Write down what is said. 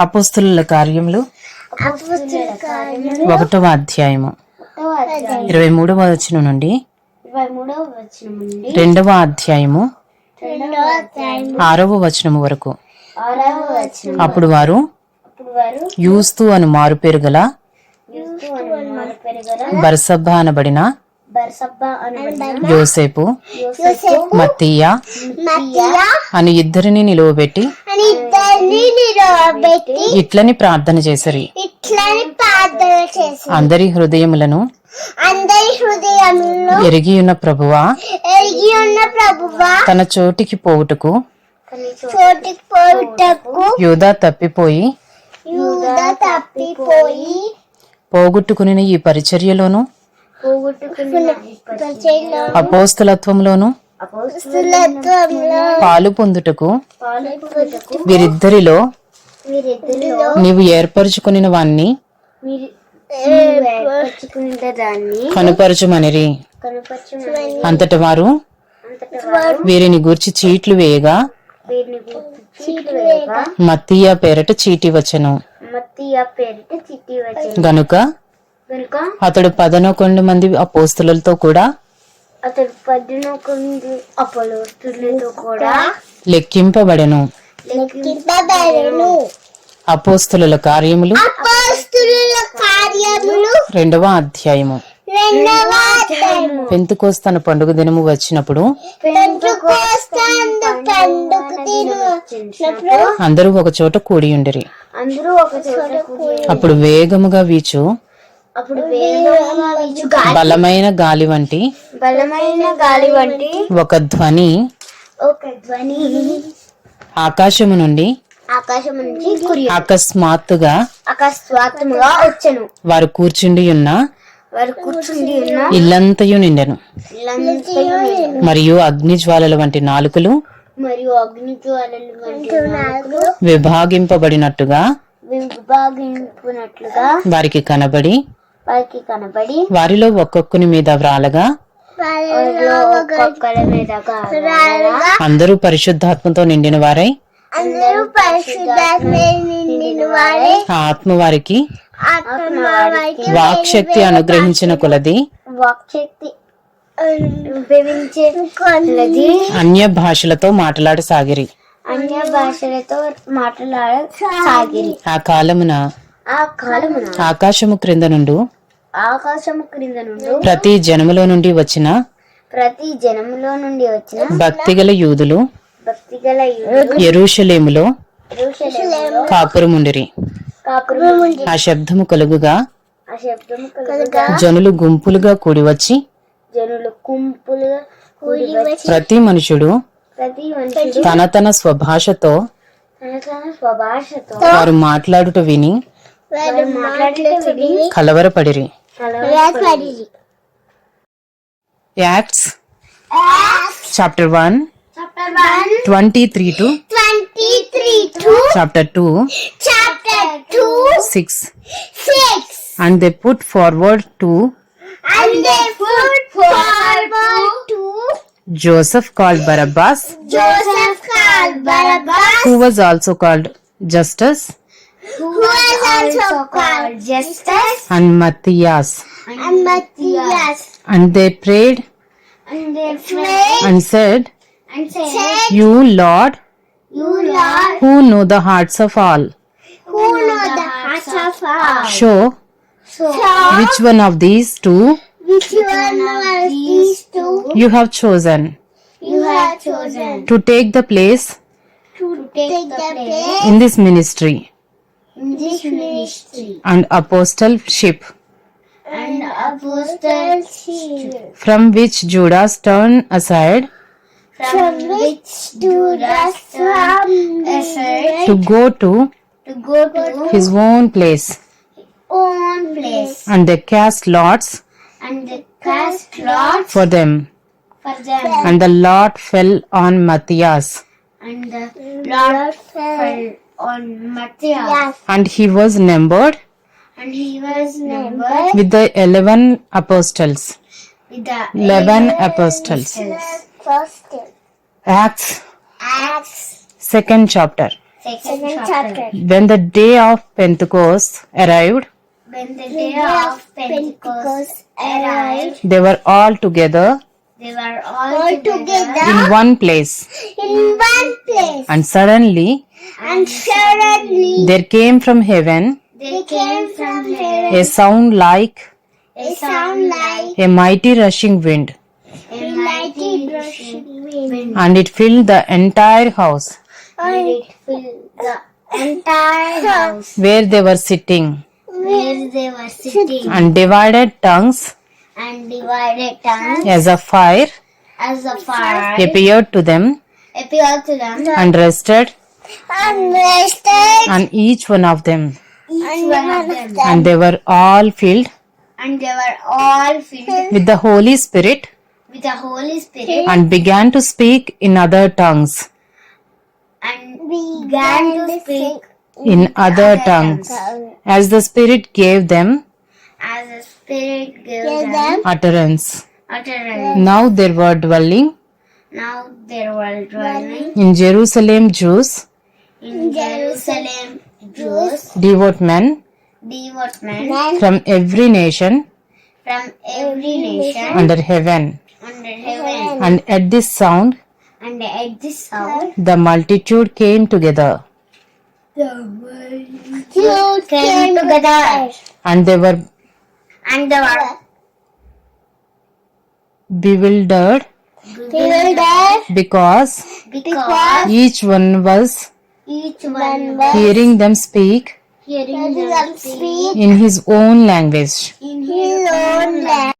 అపోస్తుల కార్యములు. ఒకటవ అధ్యాయము. ఇరవై మూడవ వచనం నుండి రెండవ అధ్యాయము. ఆరవ వచనము వరకు. అప్పుడు వారు యూస్తు అను మారుపేరు గల బర్సబ్బ అనబడిన యోసేపు మత్తియా అని ఇద్దరిని నిలువబెట్టి ఇట్లని ప్రార్థన చేసరి. ఇట్లని ప్రార్థన చేసి అందరి హృదయములను అందరి హృదయంలో ఎరిగియున్న ప్రభువా ఎరిగి ఉన్న ప్రభువా తన చోటికి పోవుటకు చోటికి యూదా తప్పిపోయి యూదా తప్పిపోయి పోగొట్టుకుని ఈ పరిచర్యలోను అపోస్తలత్వంలోను అపోస్తులత్వంలో పాలు పొందుటకు వీరిద్దరిలో నీవు ఏర్పరచుకుని వాణ్ణి కనుపరచుమనిరి. అంతట వారు వీరిని గుర్చి చీట్లు వేయగా మత్తియా పేరట చీటి వచ్చను. గనుక అతడు పదనొకొండు మంది ఆ పోస్తులతో కూడా అతడు అపోలోస్తులతో కూడా లెక్కింపబడెను. లెక్కింపబడను. అపోస్తుల కార్యములు అపోస్తుల కార్యములు. రెండవ అధ్యాయము. రెండవ అధ్యాయము. పెంతుకోస్తన పండుగ దినము వచ్చినప్పుడు అందరూ ఒక చోట కూడి ఉండిరి. అందరూ ఒక చోట కూడి అప్పుడు వేగముగా వీచు అప్పుడు బలమైన గాలి వంటి బలమైన గాలి వంటి ఒక ధ్వని ఒక ధ్వని ఆకాశము నుండి ఆకాశం నుంచి కురి అకస్మాత్తుగా అకస్మాత్తుగా వచ్చెను. వారు కూర్చుండి ఉన్న వారు కూర్చుండి ఉన్న ఇల్లంతయు నిండెను. ఇల్లంతయు నిండెను. మరియు అగ్నిజ్వాలల వంటి నాలుకలు మరియు అగ్ని జ్వాలలు వంటి నాలుకలు విభాగింపబడినట్టుగా విభాగింపునట్లుగా వారికి కనబడి వారికి కనబడి వారిలో ఒక్కొక్కని మీద వ్రాలగా అందరూ పరిశుద్ధాత్మతో నిండిన వారై? అందరూ పరిశుద్ధాత్మ నిండిన వారే. ఆ ఆత్మ వారికి వాక్శక్తి అనుగ్రహించిన కొలది. వాక్శక్తి అనుభవించే కొలది. అన్య భాషలతో మాట్లాడసాగిరి అన్య భాషలతో మాట్లాడసాగిరి ఆ కాలమున ఆ కాలమున ఆకాశము క్రింద నుండు ఆకాశము క్రింద నుండి ప్రతి జనములో నుండి వచ్చిన ప్రతి జనములో నుండి వచ్చిన భక్తిగల యూదులు భక్తిగల ఎరుషలేములో యెరూషలేములో కాపురముండిరి. కాపురము ఆ శబ్దము కలుగుగా ఆ శబ్దము కలుగా జనులు గుంపులుగా కూడి వచ్చి జనులు గుంపులుగా ప్రతి మనుషుడు తన తన స్వభాషతో వారు మాట్లాడుట విని వారు Acts. Acts. Acts. Chapter 1. Chapter 1. 23 to. 23 to. Chapter 2. Chapter 2. 6. 6. And they put forward to. And they put forward to. Joseph called Barabbas. Joseph called Barabbas. Who was also called Justice who was also called Justus, and Matthias. and Matthias. And they prayed And they prayed and said, and said, You Lord, You Lord, who know the hearts of all, who know the hearts of all. show So, which one of these two which one of these two you have chosen? you have chosen. to take the place to take the place. in this ministry. in this ministry and apostleship and apostleship from which Judas turned aside? From which Judas from aside? To go to to go to his own place. own place. And they cast lots and they cast lots for them. for them. And the lot fell on Matthias. and the lot fell on Matthias And he was numbered and he was numbered with the eleven apostles. with the Eleven apostles. First Acts, Acts second chapter. second Second chapter. chapter. When the day of Pentecost arrived, When the day of Pentecost arrived, they were all together they were all, All together, together in one place. in one place. And suddenly And suddenly there came from heaven They came from heaven a sound like a sound like a mighty rushing wind, a mighty rushing wind, and it filled the entire house and it filled the entire house where they were sitting, where they were sitting, and divided tongues and divided tongues as a fire as a fire appeared to them appeared to them. and rested and rested on each one of them. Each one of them, And they were all filled and they were all filled with the Holy Spirit with the Holy Spirit. And began to speak in other tongues. and began to speak In other tongues, as the Spirit gave them as the Spirit gave them them utterance. utterance. Now there were dwelling Now there were dwelling. in Jerusalem Jews, in Jerusalem Jews, devout men devout men men from every nation from every nation under heaven. under heaven. And at this sound, And at this sound, the multitude came together, the world came together, and they were and they were bewildered bewildered because because each one was each one was hearing them speak hearing them them speak in his own language. in his own land.